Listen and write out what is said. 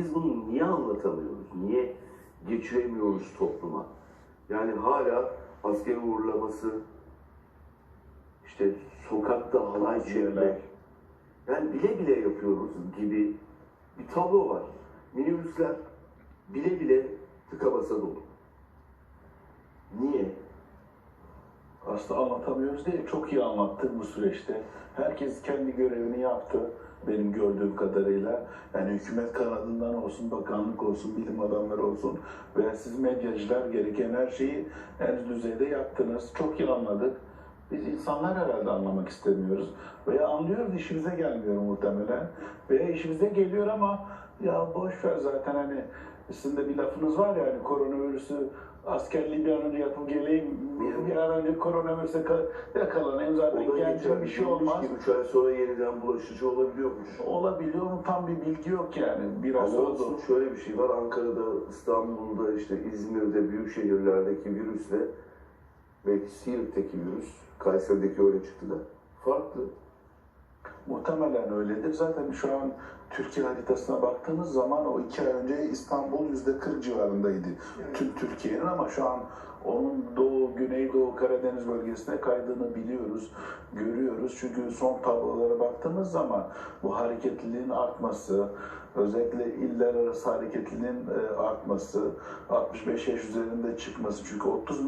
biz bunu niye anlatamıyoruz? Niye geçiremiyoruz topluma? Yani hala asker uğurlaması, işte sokakta halay çekmek, yani bile bile yapıyoruz gibi bir tablo var. Minibüsler bile bile Aslında anlatamıyoruz değil, çok iyi anlattın bu süreçte. Herkes kendi görevini yaptı benim gördüğüm kadarıyla. Yani hükümet kanadından olsun, bakanlık olsun, bilim adamları olsun veya siz medyacılar gereken her şeyi en düzeyde yaptınız. Çok iyi anladık. Biz insanlar herhalde anlamak istemiyoruz. Veya anlıyoruz işimize gelmiyor muhtemelen. Veya işimize geliyor ama ya boş ver zaten hani sizin de bir lafınız var ya hani koronavirüsü askerliği bir an önce yapıp geleyim bir, an önce koronavirüse ka- yakalanayım zaten geçer bir şey olmaz. ki üç ay sonra yeniden bulaşıcı olabiliyormuş. Olabiliyor mu tam bir bilgi yok yani. Biraz Ama oldu. olsun şöyle bir şey var. Ankara'da, İstanbul'da, işte İzmir'de, büyük şehirlerdeki virüsle belki Siirt'teki virüs, Kayseri'deki öyle çıktı da farklı. Muhtemelen öyledir. Zaten şu an Türkiye haritasına baktığınız zaman o iki ay önce İstanbul yüzde 40 civarındaydı. Tüm Türkiye'nin ama şu an onun Doğu, Güneydoğu, Karadeniz bölgesine kaydığını biliyoruz, görüyoruz. Çünkü son tablolara baktığımız zaman bu hareketliliğin artması, özellikle iller arası hareketliliğin e, artması, 65 yaş üzerinde çıkması çünkü 30